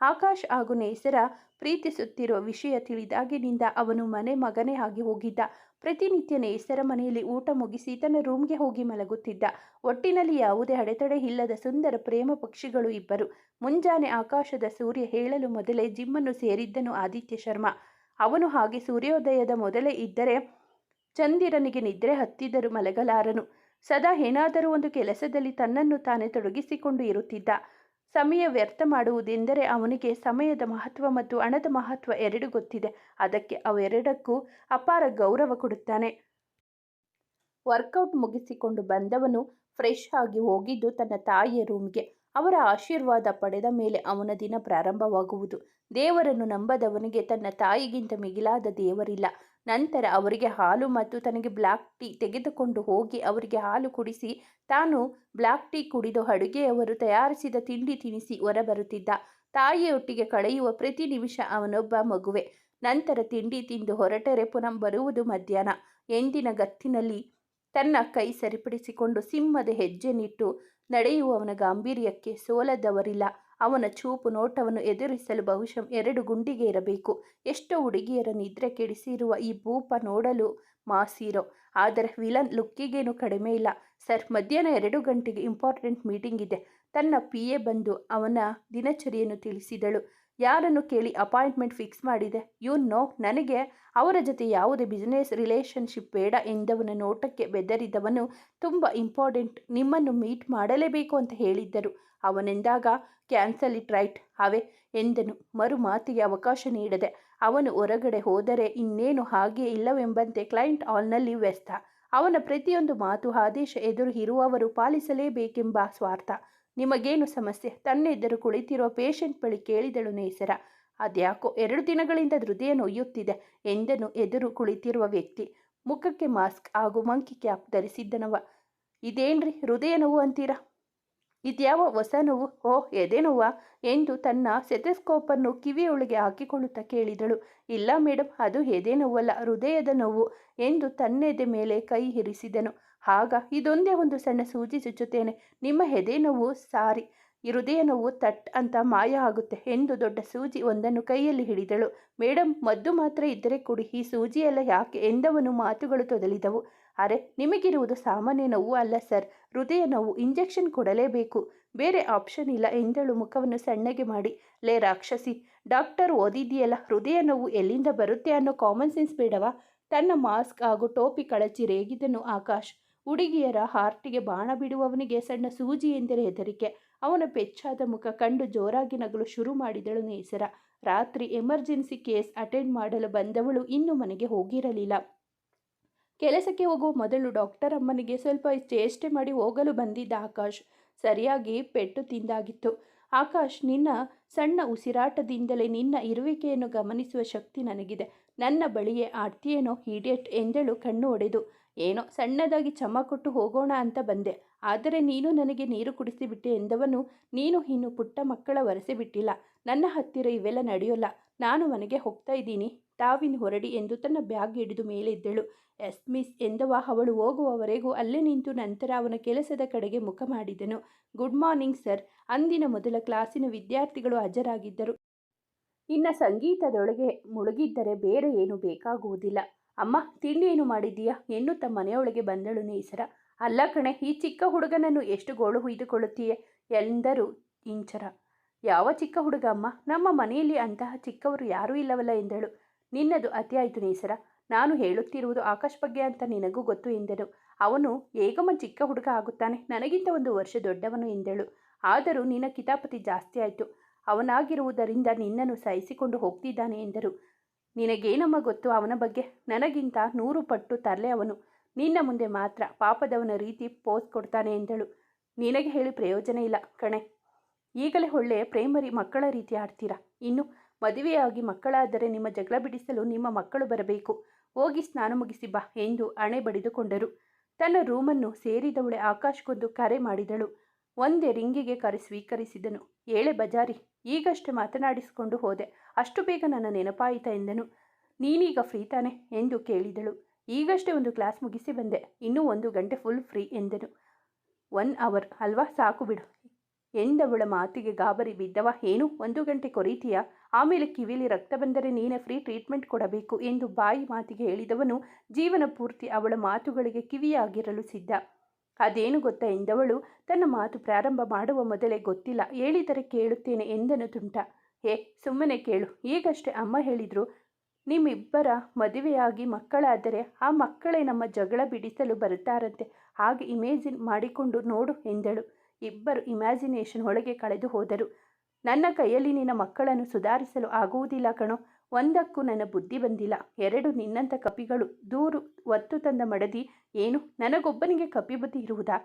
ಆಕಾಶ್ ಹಾಗೂ ನೇಸರ ಪ್ರೀತಿಸುತ್ತಿರುವ ವಿಷಯ ತಿಳಿದಾಗಿನಿಂದ ಅವನು ಮನೆ ಮಗನೇ ಆಗಿ ಹೋಗಿದ್ದ. ಪ್ರತಿನಿತ್ಯ ನೇಸರ ಮನೆಯಲ್ಲಿ ಊಟ ಮುಗಿಸಿ ತನ್ನ ರೂಮ್ಗೆ ಹೋಗಿ ಮಲಗುತ್ತಿದ್ದ. ಒಟ್ಟಿನಲ್ಲಿ ಯಾವುದೇ ಅಡೆತಡೆ ಇಲ್ಲದ ಸುಂದರ ಪ್ರೇಮ ಪಕ್ಷಿಗಳು ಇಬ್ಬರು. ಮುಂಜಾನೆ ಆಕಾಶದ ಸೂರ್ಯ ಹೇಳಲು ಮೊದಲೇ ಜಿಮ್ಮನ್ನು ಸೇರಿದ್ದನು ಆದಿತ್ಯ ಶರ್ಮಾ. ಅವನು ಹಾಗೆ ಸೂರ್ಯೋದಯದ ಮೊದಲೇ ಇದ್ದರೆ ಚಂದಿರನಿಗೆ ನಿದ್ರೆ ಹತ್ತಿದರು ಮಲಗಲಾರನು. ಸದಾ ಏನಾದರೂ ಒಂದು ಕೆಲಸದಲ್ಲಿ ತನ್ನನ್ನು ತಾನೇ ತೊಡಗಿಸಿಕೊಂಡು ಇರುತ್ತಿದ್ದ. ಸಮಯ ವ್ಯರ್ಥ ಮಾಡುವುದೆಂದರೆ ಅವನಿಗೆ ಸಮಯದ ಮಹತ್ವ ಮತ್ತು ಹಣದ ಮಹತ್ವ ಎರಡು ಗೊತ್ತಿದೆ. ಅದಕ್ಕೆ ಅವೆರಡಕ್ಕೂ ಅಪಾರ ಗೌರವ ಕೊಡುತ್ತಾನೆ. ವರ್ಕೌಟ್ ಮುಗಿಸಿಕೊಂಡು ಬಂದವನು ಫ್ರೆಶ್ ಆಗಿ ಹೋಗಿದ್ದು ತನ್ನ ತಾಯಿಯ ರೂಮ್ಗೆ. ಅವರ ಆಶೀರ್ವಾದ ಪಡೆದ ಮೇಲೆ ಅವನ ದಿನ ಪ್ರಾರಂಭವಾಗುವುದು. ದೇವರನ್ನು ನಂಬದವನಿಗೆ ತನ್ನ ತಾಯಿಗಿಂತ ಮಿಗಿಲಾದ ದೇವರಿಲ್ಲ. ನಂತರ ಅವರಿಗೆ ಹಾಲು ಮತ್ತು ತನಗೆ ಬ್ಲ್ಯಾಕ್ ಟೀ ತೆಗೆದುಕೊಂಡು ಹೋಗಿ ಅವರಿಗೆ ಹಾಲು ಕುಡಿಸಿ, ತಾನು ಬ್ಲ್ಯಾಕ್ ಟೀ ಕುಡಿದು ಅಡುಗೆಯವರು ತಯಾರಿಸಿದ ತಿಂಡಿ ತಿನಿಸಿ ಹೊರಬರುತ್ತಿದ್ದ. ತಾಯಿಯೊಟ್ಟಿಗೆ ಕಳೆಯುವ ಪ್ರತಿ ನಿಮಿಷ ಅವನೊಬ್ಬ ಮಗುವೆ. ನಂತರ ತಿಂಡಿ ತಿಂದು ಹೊರಟರೆ ಪುನಃ ಬರುವುದು ಮಧ್ಯಾಹ್ನ. ಎಂದಿನ ಗತ್ತಿನಲ್ಲಿ ತನ್ನ ಕೈ ಸರಿಪಡಿಸಿಕೊಂಡು ಸಿಂಹದ ಹೆಜ್ಜೆ ನಿಟ್ಟು ನಡೆಯುವವನ ಗಾಂಭೀರ್ಯಕ್ಕೆ ಸೋಲದವರಿಲ್ಲ. ಅವನ ಚೂಪು ನೋಟವನ್ನು ಎದುರಿಸಲು ಬಹುಶಃ ಎರಡು ಗುಂಡಿಗೆ ಇರಬೇಕು. ಎಷ್ಟೋ ಹುಡುಗಿಯರ ನಿದ್ರೆ ಕೆಡಿಸಿರುವ ಈ ಭೂಪ ನೋಡಲು ಮಾಸೀರೋ. ಆದರೆ ವಿಲನ್ ಲುಕ್ಕಿಗೇನು ಕಡಿಮೆ ಇಲ್ಲ. ಸರ್, ಮಧ್ಯಾಹ್ನ ಎರಡು ಗಂಟೆಗೆ ಇಂಪಾರ್ಟೆಂಟ್ ಮೀಟಿಂಗ್ ಇದೆ. ತನ್ನ ಪಿ ಎ ಬಂದು ಅವನ ದಿನಚರಿಯನ್ನು ತಿಳಿಸಿದಳು. ಯಾರನ್ನು ಕೇಳಿ ಅಪಾಯಿಂಟ್ಮೆಂಟ್ ಫಿಕ್ಸ್ ಮಾಡಿದೆ? ಯು ನೋ, ನನಗೆ ಅವರ ಜೊತೆ ಯಾವುದೇ ಬಿಸ್ನೆಸ್ ರಿಲೇಷನ್ಶಿಪ್ ಬೇಡ ಎಂದವನ ನೋಟಕ್ಕೆ ಬೆದರಿದವನು ತುಂಬ ಇಂಪಾರ್ಟೆಂಟ್ ನಿಮ್ಮನ್ನು ಮೀಟ್ ಮಾಡಲೇಬೇಕು ಅಂತ ಹೇಳಿದ್ದರು. ಅವನೆಂದಾಗ ಕ್ಯಾನ್ಸಲ್ ಇಟ್ ರೈಟ್, ಅವೆ ಎಂದನು. ಮರು ಮಾತಿಗೆ ಅವಕಾಶ ನೀಡದೆ ಅವನು ಹೊರಗಡೆ ಹೋದರೆ ಇನ್ನೇನು ಹಾಗೆ ಇಲ್ಲವೆಂಬಂತೆ ಕ್ಲೈಂಟ್ ಹಾಲ್ನಲ್ಲಿ ವ್ಯಸ್ತ. ಅವನ ಪ್ರತಿಯೊಂದು ಮಾತು ಆದೇಶ ಎದುರು ಇರುವವರು ಪಾಲಿಸಲೇಬೇಕೆಂಬ ಸ್ವಾರ್ಥ. ನಿಮಗೇನು ಸಮಸ್ಯೆ? ತನ್ನೆದುರು ಕುಳಿತಿರುವ ಪೇಷಂಟ್ ಬಳಿ ಕೇಳಿದಳು ನೇಸರ. ಅದ್ಯಾಕೋ ಎರಡು ದಿನಗಳಿಂದ ಹೃದಯ ನೋಯುತ್ತಿದೆ ಎಂದನು ಎದುರು ಕುಳಿತಿರುವ ವ್ಯಕ್ತಿ. ಮುಖಕ್ಕೆ ಮಾಸ್ಕ್ ಹಾಗೂ ಮಂಕಿ ಕ್ಯಾಪ್ ಧರಿಸಿದ್ದನವ. ಇದೇನ್ರಿ ಹೃದಯ ನೋವು ಅಂತೀರಾ? ಇದ್ಯಾವ ಹೊಸ ನೋವು ಓ ಎದೆ ನೋವಾ ಎಂದು ತನ್ನ ಸೆಥೆಸ್ಕೋಪನ್ನು ಕಿವಿಯೊಳಗೆ ಹಾಕಿಕೊಳ್ಳುತ್ತಾ ಕೇಳಿದಳು. ಇಲ್ಲ ಮೇಡಮ್ ಅದು ಎದೆ ನೋವಲ್ಲ, ಹೃದಯದ ನೋವು ಎಂದು ತನ್ನೆದೆ ಮೇಲೆ ಕೈ ಇರಿಸಿದನು. ಆಗ, ಇದೊಂದೇ ಒಂದು ಸಣ್ಣ ಸೂಜಿ ಚುಚ್ಚುತ್ತೇನೆ. ನಿಮ್ಮ ಎದೆ ನೋವು ಸಾರಿ, ಹೃದಯ ನೋವು ತಟ್ ಅಂತ ಮಾಯ ಆಗುತ್ತೆ ಎಂದು ದೊಡ್ಡ ಸೂಜಿ ಒಂದನ್ನು ಕೈಯಲ್ಲಿ ಹಿಡಿದಳು. ಮೇಡಮ್ ಮದ್ದು ಮಾತ್ರ ಇದ್ದರೆ ಕೊಡಿ, ಈ ಸೂಜಿಯೆಲ್ಲ ಯಾಕೆ ಎಂದವನು ಮಾತುಗಳು ತೊದಲಿದವು. ಅರೆ, ನಿಮಗಿರುವುದು ಸಾಮಾನ್ಯ ನೋವು ಅಲ್ಲ ಸರ್ ಹೃದಯ ನೋವು, ಇಂಜೆಕ್ಷನ್ ಕೊಡಲೇಬೇಕು. ಬೇರೆ ಆಪ್ಷನ್ ಇಲ್ಲ. ಎಂದಳು ಮುಖವನ್ನು ಸಣ್ಣಗೆ ಮಾಡಿ, ಲೇ ರಾಕ್ಷಸಿ, ಡಾಕ್ಟರ್ ಓದಿದೆಯಲ್ಲ ಹೃದಯ ನೋವು ಎಲ್ಲಿಂದ ಬರುತ್ತೆ ಅನ್ನೋ ಕಾಮನ್ ಸೆನ್ಸ್ ಬೇಡವಾ? ತನ್ನ ಮಾಸ್ಕ್ ಹಾಗೂ ಟೋಪಿ ಕಳಚಿ ರೇಗಿದನು ಆಕಾಶ್. ಹುಡುಗಿಯರ ಹಾರ್ಟಿಗೆ ಬಾಣ ಬಿಡುವವನಿಗೆ ಸಣ್ಣ ಸೂಜಿ ಎಂದರೆ ಹೆದರಿಕೆ. ಅವನ ಪೆಚ್ಚಾದ ಮುಖ ಕಂಡು ಜೋರಾಗಿ ನಗಲು ಶುರು ಮಾಡಿದಳು ನೇಸರ. ರಾತ್ರಿ ಎಮರ್ಜೆನ್ಸಿ ಕೇಸ್ ಅಟೆಂಡ್ ಮಾಡಲು ಬಂದವಳು ಇನ್ನು ಮನೆಗೆ ಹೋಗಿರಲಿಲ್ಲ. ಕೆಲಸಕ್ಕೆ ಹೋಗುವ ಮೊದಲು ಡಾಕ್ಟರ್ ಅಮ್ಮನಿಗೆ ಸ್ವಲ್ಪ ಚೇಷ್ಟೆ ಮಾಡಿ ಹೋಗಲು ಬಂದಿದ್ದ ಆಕಾಶ್ ಸರಿಯಾಗಿ ಪೆಟ್ಟು ತಿಂದಾಗಿತ್ತು. ಆಕಾಶ್, ನಿನ್ನ ಸಣ್ಣ ಉಸಿರಾಟದಿಂದಲೇ ನಿನ್ನ ಇರುವಿಕೆಯನ್ನು ಗಮನಿಸುವ ಶಕ್ತಿ ನನಗಿದೆ. ನನ್ನ ಬಳಿಯೇ ಆಡ್ತೀಯೇನೋ ಈಡಿಯಟ್ ಎಂದಳು ಕಣ್ಣು ಒಡೆದು. ಏನೋ ಸಣ್ಣದಾಗಿ ಚಮ ಕೊಟ್ಟು ಹೋಗೋಣ ಅಂತ ಬಂದೆ. ಆದರೆ ನೀನು ನನಗೆ ನೀರು ಕುಡಿಸಿಬಿಟ್ಟೆ ಎಂದವನು ನೀನು ಇನ್ನು ಪುಟ್ಟ ಮಕ್ಕಳ ವರಸೆ ಬಿಟ್ಟಿಲ್ಲ. ನನ್ನ ಹತ್ತಿರ ಇವೆಲ್ಲ ನಡೆಯೋಲ್ಲ. ನಾನು ಮನೆಗೆ ಹೋಗ್ತಾ ಇದ್ದೀನಿ. ತಾವಿನ ಹೊರಡಿ ಎಂದು ತನ್ನ ಬ್ಯಾಗ್ ಹಿಡಿದು ಮೇಲೆದ್ದಳು. ಎಸ್ ಮಿಸ್, ಎಂದವ ಅವಳು ಹೋಗುವವರೆಗೂ ಅಲ್ಲೇ ನಿಂತು ನಂತರ ಅವನ ಕೆಲಸದ ಕಡೆಗೆ ಮುಖ ಮಾಡಿದನು. Good morning sir. ಅಂದಿನ ಮೊದಲ ಕ್ಲಾಸಿನ ವಿದ್ಯಾರ್ಥಿಗಳು ಹಾಜರಾಗಿದ್ದರು. ಇನ್ನು ಸಂಗೀತದೊಳಗೆ ಮುಳುಗಿದ್ದರೆ ಬೇರೆ ಏನು ಬೇಕಾಗುವುದಿಲ್ಲ. ಅಮ್ಮ, ತಿಂಡಿ ಏನು ಮಾಡಿದ್ದೀಯಾ? ತಮ್ಮ ಮನೆಯೊಳಗೆ ಬಂದಳು ನೇಸರ. ಅಲ್ಲ ಕಣೆ, ಈ ಚಿಕ್ಕ ಹುಡುಗನನ್ನು ಎಷ್ಟು ಗೋಳು ಹುಯ್ದುಕೊಳ್ಳುತ್ತೀಯೆ? ಎಂದರು ಇಂಚರ. ಯಾವ ಚಿಕ್ಕ ಹುಡುಗ ಅಮ್ಮ? ನಮ್ಮ ಮನೆಯಲ್ಲಿ ಅಂತಹ ಚಿಕ್ಕವರು ಯಾರೂ ಇಲ್ಲವಲ್ಲ ಎಂದಳು. ನಿನ್ನದು ಅತಿಯಾಯಿತು ನೇಸರ. ನಾನು ಹೇಳುತ್ತಿರುವುದು ಆಕಾಶ್ ಬಗ್ಗೆ ಅಂತ ನಿನಗೂ ಗೊತ್ತು ಎಂದೆನು. ಅವನು ಹೇಗಮ್ಮ ಚಿಕ್ಕ ಹುಡುಗ ಆಗುತ್ತಾನೆ. ನನಗಿಂತ ಒಂದು ವರ್ಷ ದೊಡ್ಡವನು ಎಂದಳು. ಆದರೂ ನಿನ್ನ ಕಿತಾಪತಿ ಜಾಸ್ತಿ ಆಯಿತು. ಅವನಾಗಿರುವುದರಿಂದ ನಿನ್ನನ್ನು ಸಹಿಸಿಕೊಂಡು ಹೋಗ್ತಿದ್ದಾನೆ ಎಂದರು. ನಿನಗೇನಮ್ಮ ಗೊತ್ತು ಅವನ ಬಗ್ಗೆ? ನನಗಿಂತ ನೂರು ಪಟ್ಟು ತರಲೆ ಅವನು. ನಿನ್ನ ಮುಂದೆ ಮಾತ್ರ ಪಾಪದವನ ರೀತಿ ಪೋಸ್ ಕೊಡ್ತಾನೆ ಎಂದಳು. ನಿನಗೆ ಹೇಳಿ ಪ್ರಯೋಜನ ಇಲ್ಲ ಕಣೆ. ಈಗಲೇ ಒಳ್ಳೆಯ ಪ್ರೇಮರಿ ಮಕ್ಕಳ ರೀತಿ ಆಡ್ತೀರಾ? ಇನ್ನು ಮದುವೆಯಾಗಿ ಮಕ್ಕಳಾದರೆ ನಿಮ್ಮ ಜಗಳ ಬಿಡಿಸಲು ನಿಮ್ಮ ಮಕ್ಕಳು ಬರಬೇಕು. ಹೋಗಿ ಸ್ನಾನ ಮುಗಿಸಿ ಬಾ ಎಂದು ಅಣೆ ಬಡಿದುಕೊಂಡರು. ತನ್ನ ರೂಮನ್ನು ಸೇರಿದವಳೆ ಆಕಾಶ್ಗೊಂದು ಕರೆ ಮಾಡಿದಳು. ಒಂದೇ ರಿಂಗಿಗೆ ಕರೆ ಸ್ವೀಕರಿಸಿದನು. ಏಳೆ ಬಜಾರಿ, ಈಗಷ್ಟೇ ಮಾತನಾಡಿಸಿಕೊಂಡು ಹೋದೆ. ಅಷ್ಟು ಬೇಗ ನನ್ನ ನೆನಪಾಯಿತ ಎಂದನು. ನೀನೀಗ ಫ್ರೀ ತಾನೆ ಎಂದು ಕೇಳಿದಳು. ಈಗಷ್ಟೇ ಒಂದು ಕ್ಲಾಸ್ ಮುಗಿಸಿ ಬಂದೆ. ಇನ್ನೂ ಒಂದು ಗಂಟೆ ಫುಲ್ ಫ್ರೀ ಎಂದನು. ಒನ್ ಅವರ್, ಅಲ್ವಾ? ಸಾಕು ಬಿಡು ಎಂದವಳ ಮಾತಿಗೆ ಗಾಬರಿ ಬಿದ್ದವ, ಏನು? ಒಂದು ಗಂಟೆ ಕೊರೀತೀಯಾ? ಆಮೇಲೆ ಕಿವಿಲಿ ರಕ್ತ ಬಂದರೆ ನೀನೇ ಫ್ರೀ ಟ್ರೀಟ್ಮೆಂಟ್ ಕೊಡಬೇಕು ಎಂದು ಬಾಯಿ ಮಾತಿಗೆ ಹೇಳಿದವನು ಜೀವನ ಪೂರ್ತಿ ಅವಳ ಮಾತುಗಳಿಗೆ ಕಿವಿಯಾಗಿರಲು ಸಿದ್ಧ. ಅದೇನು ಗೊತ್ತಾ ಎಂದವಳು, ತನ್ನ ಮಾತು ಪ್ರಾರಂಭ ಮಾಡುವ ಮೊದಲೇ ಗೊತ್ತಿಲ್ಲ, ಹೇಳಿದರೆ ಕೇಳುತ್ತೇನೆ ಎಂದನು ತುಂಟ. ಹೇ, ಸುಮ್ಮನೆ ಕೇಳು, ಈಗಷ್ಟೇ ಅಮ್ಮ ಹೇಳಿದರು, ನಿಮ್ಮಿಬ್ಬರ ಮದುವೆಯಾಗಿ ಮಕ್ಕಳಾದರೆ ಆ ಮಕ್ಕಳೇ ನಮ್ಮ ಜಗಳ ಬಿಡಿಸಲು ಬರುತ್ತಾರಂತೆ, ಹಾಗೆ ಇಮೇಜಿನ್ ಮಾಡಿಕೊಂಡು ನೋಡು ಎಂದಳು. ಇಬ್ಬರು ಇಮ್ಯಾಜಿನೇಷನ್ ಒಳಗೆ ಕಳೆದು ಹೋದರು. ನನ್ನ ಕೈಯಲ್ಲಿ ನಿನ್ನ ಮಕ್ಕಳನ್ನು ಸುಧಾರಿಸಲು ಆಗುವುದಿಲ್ಲ ಕಣೋ. ಒಂದಕ್ಕೂ ನನ್ನ ಬುದ್ಧಿ ಬಂದಿಲ್ಲ. ಎರಡು ನಿನ್ನಂಥ ಕಪಿಗಳು. ದೂರು ಒತ್ತು ತಂದ ಮಡದಿ. ಏನು? ನನಗೊಬ್ಬನಿಗೆ ಕಪಿ ಬುದ್ಧಿ ಇರುವುದಾ?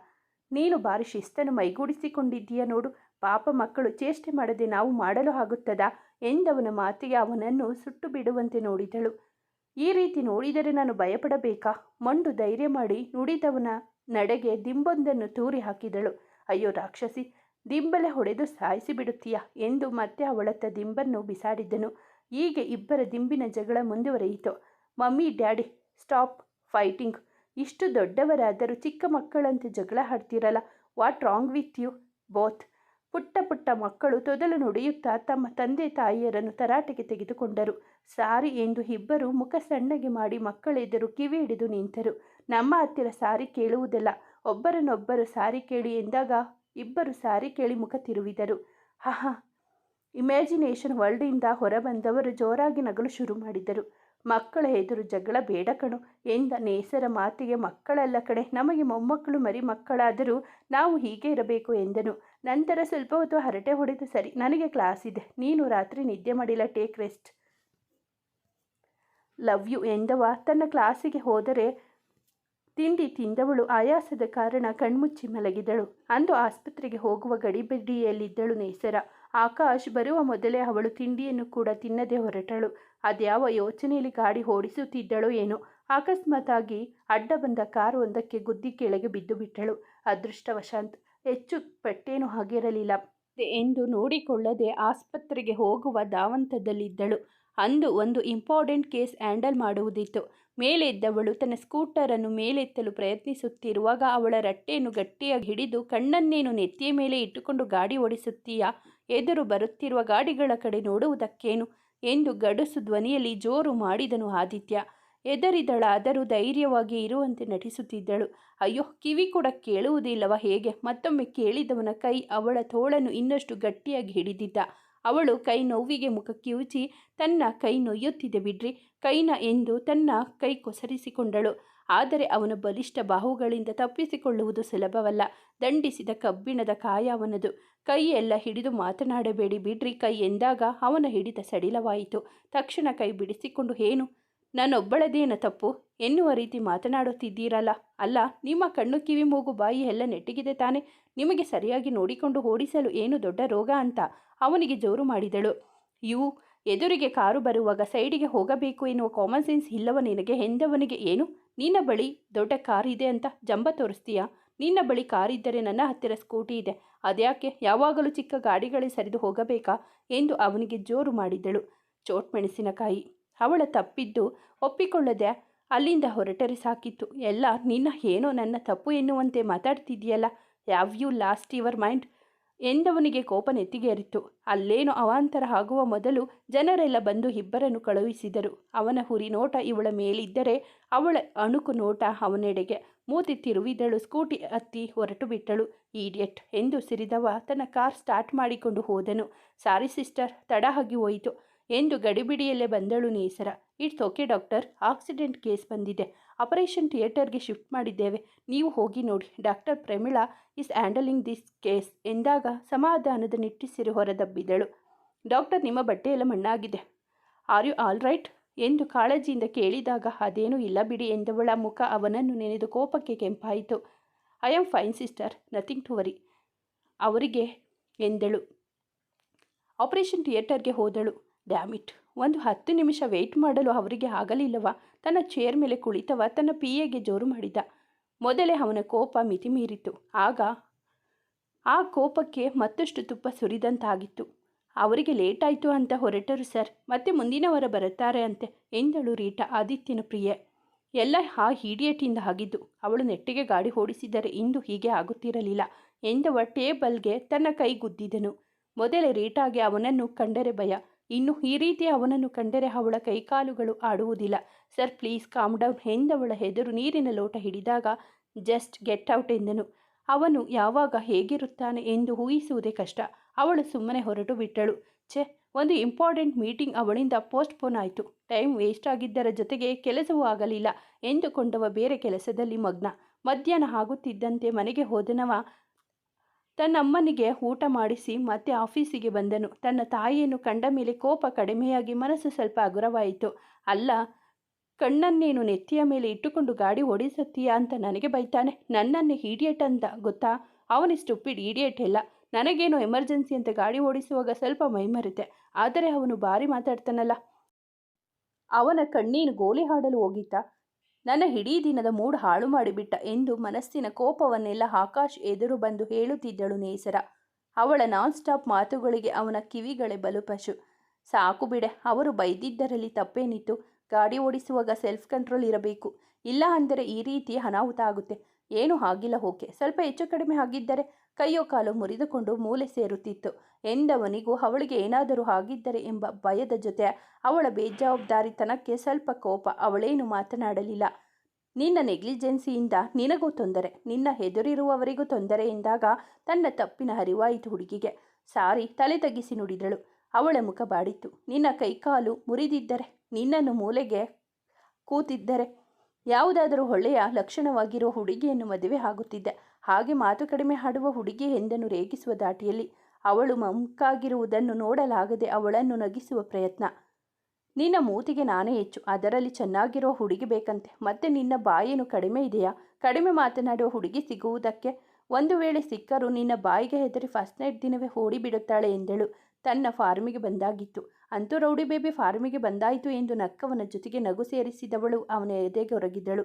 ನೀನು ಬಾರಿ ಶಿಸ್ತನ್ನು ಮೈಗೂಡಿಸಿಕೊಂಡಿದ್ದೀಯ ನೋಡು. ಪಾಪ ಮಕ್ಕಳು ಚೇಷ್ಟೆ ಮಾಡದೆ ನಾವು ಮಾಡಲು ಆಗುತ್ತದಾ? ಎಂದವನ ಮಾತಿಗೆ ಅವನನ್ನು ಸುಟ್ಟು ಬಿಡುವಂತೆ ನೋಡಿದಳು. ಈ ರೀತಿ ನೋಡಿದರೆ ನಾನು ಭಯಪಡಬೇಕಾ? ಮಂಡು ಧೈರ್ಯ ಮಾಡಿ ನುಡಿದವನ ನಡೆಗೆ ದಿಂಬೊಂದನ್ನು ತೂರಿ ಹಾಕಿದಳು. ಅಯ್ಯೋ ರಾಕ್ಷಸಿ ದಿಂಬಲೆ ಹೊಡೆದು ಸಾಯಿಸಿ ಬಿಡುತ್ತೀಯ ಎಂದು ಮತ್ತೆ ಅವಳತ್ತ ದಿಂಬನ್ನು ಬಿಸಾಡಿದ್ದನು. ಹೀಗೆ ಇಬ್ಬರ ದಿಂಬಿನ ಜಗಳ ಮುಂದುವರೆಯಿತು. Mummy, daddy, stop fighting. ಇಷ್ಟು ದೊಡ್ಡವರಾದರೂ ಚಿಕ್ಕ ಮಕ್ಕಳಂತೆ ಜಗಳ ಆಡ್ತಿರಲ್ಲ. What wrong with you both. ಪುಟ್ಟ ಪುಟ್ಟ ಮಕ್ಕಳು ತೊದಲು ನುಡಿಯುತ್ತಾ ತಮ್ಮ ತಂದೆ ತಾಯಿಯರನ್ನು ತರಾಟೆಗೆ ತೆಗೆದುಕೊಂಡರು. ಸಾರಿ ಎಂದು ಇಬ್ಬರು ಮುಖ ಸಣ್ಣಗೆ ಮಾಡಿ ಮಕ್ಕಳೆದುರು ಕಿವಿ ಹಿಡಿದು ನಿಂತರು. ನಮ್ಮ ಹತ್ತಿರ ಸಾರಿ ಕೇಳುವುದಲ್ಲ. ಒಬ್ಬರನ್ನೊಬ್ಬರು ಸಾರಿ ಕೇಳಿ ಎಂದಾಗ ಇಬ್ಬರು ಸಾರಿ ಕೇಳಿ ಮುಖ ತಿರುವಿದರು. ಹಹ ಇಮ್ಯಾಜಿನೇಷನ್ ವರ್ಲ್ಡಿಂದ ಹೊರಬಂದವರು ಜೋರಾಗಿ ನಗಲು ಶುರು ಮಾಡಿದರು. ಮಕ್ಕಳ ಎದುರು ಜಗಳ ಬೇಡ ಕಣು. ಎಂದ ನೇಸರ ಮಾತಿಗೆ ಮಕ್ಕಳಲ್ಲ ಕಡೆ ನಮಗೆ ಮೊಮ್ಮಕ್ಕಳು ಮರಿ ಮಕ್ಕಳಾದರೂ ನಾವು ಹೀಗೆ ಇರಬೇಕು ಎಂದನು. ನಂತರ ಸ್ವಲ್ಪ ಹೊತ್ತು ಹರಟೆ ಹೊಡೆದು, ಸರಿ, ನನಗೆ ಕ್ಲಾಸ್ ಇದೆ. ನೀನು ರಾತ್ರಿ ನಿದ್ದೆ ಮಾಡಿಲ್ಲ. ಟೇಕ್ ರೆಸ್ಟ್ ಲವ್ ಯು ಎಂದವ. ತನ್ನ ಕ್ಲಾಸಿಗೆ ಹೋದರೆ ತಿಂಡಿ ತಿಂದವಳು ಆಯಾಸದ ಕಾರಣ ಕಣ್ಮುಚ್ಚಿ ಮಲಗಿದಳು. ಅಂದು ಆಸ್ಪತ್ರೆಗೆ ಹೋಗುವ ಗಡಿಬಿಡಿಯಲ್ಲಿದ್ದಳು ನೇಸರ. ಆಕಾಶ್ ಬರುವ ಮೊದಲೇ ಅವಳು ತಿಂಡಿಯನ್ನು ಕೂಡ ತಿನ್ನದೆ ಹೊರಟಳು. ಅದ್ಯಾವ ಯೋಚನೆಯಲ್ಲಿ ಗಾಡಿ ಓಡಿಸುತ್ತಿದ್ದಳೋ ಏನೋ. ಅಕಸ್ಮಾತಾಗಿ ಅಡ್ಡ ಬಂದ ಕಾರು ಒಂದಕ್ಕೆ ಗುದ್ದಿ ಕೆಳಗೆ ಬಿದ್ದು ಬಿಟ್ಟಳು. ಅದೃಷ್ಟವಶಾಂತ್ ಹೆಚ್ಚು ಪೆಟ್ಟೇನು ಹಾಗಿರಲಿಲ್ಲ. ಎಂದು ನೋಡಿಕೊಳ್ಳದೆ ಆಸ್ಪತ್ರೆಗೆ ಹೋಗುವ ಧಾವಂತದಲ್ಲಿದ್ದಳು. ಅಂದು ಒಂದು ಇಂಪಾರ್ಟೆಂಟ್ ಕೇಸ್ ಹ್ಯಾಂಡಲ್ ಮಾಡುವುದಿತ್ತು. ಮೇಲೆ ಎದ್ದವಳು ತನ್ನ ಸ್ಕೂಟರನ್ನು ಮೇಲೆತ್ತಲು ಪ್ರಯತ್ನಿಸುತ್ತಿರುವಾಗ ಅವಳ ರಟ್ಟೆಯನ್ನು ಗಟ್ಟಿಯಾಗಿ ಹಿಡಿದು ಕಣ್ಣನ್ನೇನು ನೆತ್ತಿಯ ಮೇಲೆ ಇಟ್ಟುಕೊಂಡು ಗಾಡಿ ಓಡಿಸುತ್ತೀಯಾ? ಎದುರು ಬರುತ್ತಿರುವ ಗಾಡಿಗಳ ಕಡೆ ನೋಡುವುದಕ್ಕೇನು? ಎಂದು ಗಡುಸು ಧ್ವನಿಯಲ್ಲಿ ಜೋರು ಮಾಡಿದನು ಆದಿತ್ಯ. ಎದರಿದಳಾದರೂ ಧೈರ್ಯವಾಗಿ ಇರುವಂತೆ ನಟಿಸುತ್ತಿದ್ದಳು. ಅಯ್ಯೋ, ಕಿವಿ ಕೂಡ ಕೇಳುವುದಿಲ್ಲವ ಹೇಗೆ? ಮತ್ತೊಮ್ಮೆ ಕೇಳಿದವನ ಕೈ ಅವಳ ತೋಳನ್ನು ಇನ್ನಷ್ಟು ಗಟ್ಟಿಯಾಗಿ ಹಿಡಿದಿದ್ದ. ಅವಳು ಕೈ ನೋವಿಗೆ ಮುಖ ಕಿವುಚಿ ತನ್ನ ಕೈ ನೊಯ್ಯುತ್ತಿದೆ ಬಿಡ್ರಿ. ಕೈನ ಎಂದು ತನ್ನ ಕೈ ಕೊಸರಿಸಿಕೊಂಡಳು. ಆದರೆ ಅವನ ಬಲಿಷ್ಠ ಬಾಹುಗಳಿಂದ ತಪ್ಪಿಸಿಕೊಳ್ಳುವುದು ಸುಲಭವಲ್ಲ. ದಂಡಿಸಿದ ಕಬ್ಬಿಣದ ಕಾಯ ಅವನದು. ಕೈ ಎಲ್ಲ ಹಿಡಿದು ಮಾತನಾಡಬೇಡಿ ಬಿಡ್ರಿ. ಕೈ ಎಂದಾಗ ಅವನ ಹಿಡಿತ ಸಡಿಲವಾಯಿತು. ತಕ್ಷಣ ಕೈ ಬಿಡಿಸಿಕೊಂಡು, ಏನು? ನಾನೊಬ್ಬಳದೇನ ತಪ್ಪು? ಎನ್ನುವ ರೀತಿ ಮಾತನಾಡುತ್ತಿದ್ದೀರಲ್ಲ? ಅಲ್ಲ, ನಿಮ್ಮ ಕಣ್ಣು ಕಿವಿ ಮೂಗು ಬಾಯಿ ಎಲ್ಲ ನೆಟ್ಟಿಗಿದೆ ತಾನೆ. ನಿಮಗೆ ಸರಿಯಾಗಿ ನೋಡಿಕೊಂಡು ಓಡಿಸಲು ಏನು ದೊಡ್ಡ ರೋಗ ಅಂತ ಅವನಿಗೆ ಜೋರು ಮಾಡಿದಳು. ಇವು ಎದುರಿಗೆ ಕಾರು ಬರುವಾಗ ಸೈಡಿಗೆ ಹೋಗಬೇಕು ಎನ್ನುವ ಕಾಮನ್ ಸೆನ್ಸ್ ಇಲ್ಲವ ನಿನಗೆ? ಎಂದವನಿಗೆ ಏನು? ನಿನ್ನ ಬಳಿ ದೊಡ್ಡ ಕಾರ್ ಇದೆ ಅಂತ ಜಂಬ ತೋರಿಸ್ತೀಯಾ? ನಿನ್ನ ಬಳಿ ಕಾರ್ ಇದ್ದರೆ ನನ್ನ ಹತ್ತಿರ ಸ್ಕೂಟಿ ಇದೆ. ಅದ್ಯಾಕೆ? ಯಾವಾಗಲೂ ಚಿಕ್ಕ ಗಾಡಿಗಳೇ ಸರಿದು ಹೋಗಬೇಕಾ? ಎಂದು ಅವನಿಗೆ ಜೋರು ಮಾಡಿದಳು. ಚೋಟ್ ಮೆಣಸಿನಕಾಯಿ. ಅವಳ ತಪ್ಪಿದ್ದು ಒಪ್ಪಿಕೊಳ್ಳದೆ ಅಲ್ಲಿಂದ ಹೊರಟರೆ ಸಾಕಿತ್ತು. ಎಲ್ಲ, ನಿನ್ನ ಏನೋ ನನ್ನ ತಪ್ಪು ಎನ್ನುವಂತೆ ಮಾತಾಡ್ತಿದ್ದೀಯಲ್ಲ? Have you lost your mind ಎಂದವನಿಗೆ ಕೋಪ ನೆತ್ತಿಗೇರಿತ್ತು. ಅಲ್ಲೇನೋ ಅವಾಂತರ ಆಗುವ ಮೊದಲು ಜನರೆಲ್ಲ ಬಂದು ಇಬ್ಬರನ್ನು ಕಳುಹಿಸಿದರು. ಅವನ ಹುರಿ ನೋಟ ಇವಳ ಮೇಲಿದ್ದರೆ ಅವಳ ಅಣುಕು ನೋಟ ಅವನೆಡೆಗೆ. ಮೂತಿ ತಿರುವಿದಳು, ಸ್ಕೂಟಿ ಹತ್ತಿ ಹೊರಟು ಬಿಟ್ಟಳು ಈಡಿಯಟ್ ಎಂದು ಸಿರಿದವ ತನ್ನ ಕಾರ್ ಸ್ಟಾರ್ಟ್ ಮಾಡಿಕೊಂಡು ಹೋದನು. ಸಾರಿ ಸಿಸ್ಟರ್ ತಡ ಆಗಿ ಹೋಯಿತು. ಎಂದು ಗಡಿಬಿಡಿಯಲ್ಲೇ ಬಂದಳು Nesara. It's okay doctor, accident case ಬಂದಿದೆ. ಆಪರೇಷನ್ ಥಿಯೇಟರ್ಗೆ ಶಿಫ್ಟ್ ಮಾಡಿದ್ದೇವೆ. ನೀವು ಹೋಗಿ ನೋಡಿ. Doctor Pramila is handling this case ಎಂದಾಗ ಸಮಾಧಾನದ ನಿಟ್ಟಿಸಿರು ಹೊರದಬ್ಬಿದಳು. ಡಾಕ್ಟರ್, ನಿಮ್ಮ ಬಟ್ಟೆಯೆಲ್ಲ ಮಣ್ಣಾಗಿದೆ. Are you all right? ಎಂದು ಕಾಳಜಿಯಿಂದ ಕೇಳಿದಾಗ, ಅದೇನೂ ಇಲ್ಲ ಬಿಡಿ ಎಂದವಳ ಮುಖ ಅವನನ್ನು ನೆನೆದು ಕೋಪಕ್ಕೆ ಕೆಂಪಾಯಿತು. I am fine, sister. Nothing to worry. ಅವರಿಗೆ ಎಂದಳು. ಆಪರೇಷನ್ ಥಿಯೇಟರ್ಗೆ ಹೋದಳು. ಡ್ಯಾಮಿಟ್ ಒಂದು ಹತ್ತು ನಿಮಿಷ ವೆಯ್ಟ್ ಮಾಡಲು ಅವರಿಗೆ ಆಗಲಿಲ್ಲವ? ತನ್ನ ಚೇರ್ ಮೇಲೆ ಕುಳಿತವ, ತನ್ನ ಪಿ ಎಗೆ ಜೋರು ಮಾಡಿದ. ಮೊದಲೇ ಅವನ ಕೋಪ ಮಿತಿ ಮೀರಿತು. ಆಗ ಆ ಕೋಪಕ್ಕೆ ಮತ್ತಷ್ಟು ತುಪ್ಪ ಸುರಿದಂತಾಗಿತ್ತು. ಅವರಿಗೆ ಲೇಟ್ ಆಯಿತು ಅಂತ ಹೊರಟರು ಸರ್ ಮತ್ತೆ ಮುಂದಿನವರ ಬರುತ್ತಾರೆ ಅಂತೆ ಎಂದಳು ರೀಟ ಆದಿತ್ಯನ ಪ್ರಿಯೆ. ಎಲ್ಲ ಆ ಹೀಡಿಯೇಟಿಂದ ಆಗಿದ್ದು, ಅವಳು ನೆಟ್ಟಿಗೆ ಗಾಡಿ ಓಡಿಸಿದರೆ ಇಂದು ಹೀಗೆ ಆಗುತ್ತಿರಲಿಲ್ಲ ಎಂದವ ಟೇಬಲ್ಗೆ ತನ್ನ ಕೈ ಗುದ್ದಿದನು. ಮೊದಲೇ ರೀಟಾಗೆ ಅವನನ್ನು ಕಂಡರೆ ಭಯ. ಇನ್ನು ಈ ರೀತಿ ಅವನನ್ನು ಕಂಡರೆ ಅವಳ ಕೈಕಾಲುಗಳು ಆಡುವುದಿಲ್ಲ. Sir, please calm down. ಎಂದವಳ ಹೆದರು ನೀರಿನ ಲೋಟ ಹಿಡಿದಾಗ, ಜಸ್ಟ್ ಗೆಟ್ ಔಟ್ ಎಂದನು. ಅವನು ಯಾವಾಗ ಹೇಗಿರುತ್ತಾನೆ ಎಂದು ಊಹಿಸುವುದೇ ಕಷ್ಟ. ಅವಳು ಸುಮ್ಮನೆ ಹೊರಟು ಬಿಟ್ಟಳು. ಛೆ, ಒಂದು ಇಂಪಾರ್ಟೆಂಟ್ ಮೀಟಿಂಗ್ ಅವಳಿಂದ ಪೋಸ್ಟ್ಪೋನ್ ಆಯಿತು. ಟೈಮ್ ವೇಸ್ಟ್ ಆಗಿದ್ದರ ಜೊತೆಗೆ ಕೆಲಸವೂ ಆಗಲಿಲ್ಲ ಎಂದುಕೊಂಡವ ಬೇರೆ ಕೆಲಸದಲ್ಲಿ ಮಗ್ನ. ಮಧ್ಯಾಹ್ನ ಆಗುತ್ತಿದ್ದಂತೆ ಮನೆಗೆ ಹೋದನವ ತನ್ನಮ್ಮನಿಗೆ ಊಟ ಮಾಡಿಸಿ ಮತ್ತೆ ಆಫೀಸಿಗೆ ಬಂದನು. ತನ್ನ ತಾಯಿಯನ್ನು ಕಂಡ ಮೇಲೆ ಕೋಪ ಕಡಿಮೆಯಾಗಿ ಮನಸ್ಸು ಸ್ವಲ್ಪ ಹಗುರವಾಯಿತು. ಅಲ್ಲ, ಕಣ್ಣನ್ನೇನು ನೆತ್ತಿಯ ಮೇಲೆ ಇಟ್ಟುಕೊಂಡು ಗಾಡಿ ಓಡಿಸುತ್ತೀಯಾ ಅಂತ ನನಗೆ ಬೈತಾನೆ. ನನ್ನನ್ನು ಇಡಿಯಟ್ ಅಂತ ಗೊತ್ತಾ? ಅವನಿಷ್ಟು ಸ್ಟುಪಿಡ್ ಈಡಿಯೇಟ್ ಇಲ್ಲ ನನಗೇನು ಎಮರ್ಜೆನ್ಸಿ ಅಂತ ಗಾಡಿ ಓಡಿಸುವಾಗ ಸ್ವಲ್ಪ ಮೈಮರೆತೆ. ಆದರೆ ಅವನು ಭಾರಿ ಮಾತಾಡ್ತಾನಲ್ಲ. ಅವನ ಕಣ್ಣೀನು ಗೋಲಿ ಹಾಡಲು ಹೋಗಿದ್ದ ನನ್ನ ಇಡೀ ದಿನದ ಮೂಡ್ ಹಾಳು ಮಾಡಿಬಿಟ್ಟ ಎಂದು ಮನಸ್ಸಿನ ಕೋಪವನ್ನೆಲ್ಲ ಆಕಾಶ್ ಎದುರು ಬಂದು ಹೇಳುತ್ತಿದ್ದಳು ನೇಸರ. ಅವಳ ನಾನ್ ಸ್ಟಾಪ್ ಮಾತುಗಳಿಗೆ ಅವನ ಕಿವಿಗಳೇ ಬಲು ಪಶು. ಸಾಕು ಬಿಡೆ, ಅವರು ಬೈದಿದ್ದರಲ್ಲಿ ತಪ್ಪೇನಿತ್ತು. ಗಾಡಿ ಓಡಿಸುವಾಗ ಸೆಲ್ಫ್ ಕಂಟ್ರೋಲ್ ಇರಬೇಕು. ಇಲ್ಲ ಅಂದರೆ ಈ ರೀತಿ ಅನಾಹುತ ಆಗುತ್ತೆ. ಏನೂ ಆಗಿಲ್ಲ ಓಕೆ. ಸ್ವಲ್ಪ ಹೆಚ್ಚು ಕಡಿಮೆ ಆಗಿದ್ದರೆ ಕೈಯೋ ಕಾಲು ಮುರಿದುಕೊಂಡು ಮೂಲೆ ಸೇರುತ್ತಿತ್ತು. ಎಂದವನಿಗೂ ಅವಳಿಗೆ ಏನಾದರೂ ಆಗಿದ್ದರೆ ಎಂಬ ಭಯದ ಜೊತೆ ಅವಳ ಬೇಜವಾಬ್ದಾರಿತನಕ್ಕೆ ಸ್ವಲ್ಪ ಕೋಪ. ಅವಳೇನು ಮಾತನಾಡಲಿಲ್ಲ. ನಿನ್ನ ನೆಗ್ಲಿಜೆನ್ಸಿಯಿಂದ ನಿನಗೂ ತೊಂದರೆ. ನಿನ್ನ ಎದುರಿರುವವರಿಗೂ ತೊಂದರೆ ಎಂದಾಗ ತನ್ನ ತಪ್ಪಿನ ಅರಿವಾಯಿತು ಹುಡುಗಿಗೆ. ಸಾರಿ, ತಲೆ ತಗ್ಗಿಸಿ ನುಡಿದಳು. ಅವಳ ಮುಖ ಬಾಡಿತು. ನಿನ್ನ ಕೈಕಾಲು ಮುರಿದಿದ್ದರೆ, ನಿನ್ನನ್ನು ಮೂಲೆಗೆ ಕೂತಿದ್ದರೆ ಯಾವುದಾದರೂ ಒಳ್ಳೆಯ ಲಕ್ಷಣವಾಗಿರುವ ಹುಡುಗಿಯನ್ನು ಮದುವೆ ಆಗುತ್ತಿದ್ದೆ. ಹಾಗೆ ಮಾತು ಕಡಿಮೆ ಹಾಡುವ ಹುಡುಗಿ ಎಂದನು ರೇಗಿಸುವ ದಾಟಿಯಲ್ಲಿ ಅವಳು ಮಂಕಾಗಿರುವುದನ್ನು ನೋಡಲಾಗದೆ ಅವಳನ್ನು ನಗಿಸುವ ಪ್ರಯತ್ನ. ನಿನ್ನ ಮೂತಿಗೆ ನಾನೇ ಹೆಚ್ಚು. ಅದರಲ್ಲಿ ಚೆನ್ನಾಗಿರೋ ಹುಡುಗಿ ಬೇಕಂತೆ. ಮತ್ತೆ ನಿನ್ನ ಬಾಯೇನು ಕಡಿಮೆ ಇದೆಯಾ? ಕಡಿಮೆ ಮಾತನಾಡುವ ಹುಡುಗಿ ಸಿಗುವುದಕ್ಕೆ ಒಂದು ವೇಳೆ ಸಿಕ್ಕರೂ ನಿನ್ನ ಬಾಯಿಗೆ ಹೆದರಿ ಫಸ್ಟ್ ನೈಟ್ ದಿನವೇ ಓಡಿಬಿಡುತ್ತಾಳೆ ಎಂದಳು. ತನ್ನ ಫಾರ್ಮಿಗೆ ಬಂದಾಗಿತ್ತು. ಅಂತೂ ರೌಡಿ ಬೇಬಿ ಫಾರ್ಮಿಗೆ ಬಂದಾಯಿತು ಎಂದು ನಕ್ಕವನ ಜೊತೆಗೆ ನಗು ಸೇರಿಸಿದವಳು ಅವನ ಎದೆಗೆ ಹೊರಗಿದ್ದಳು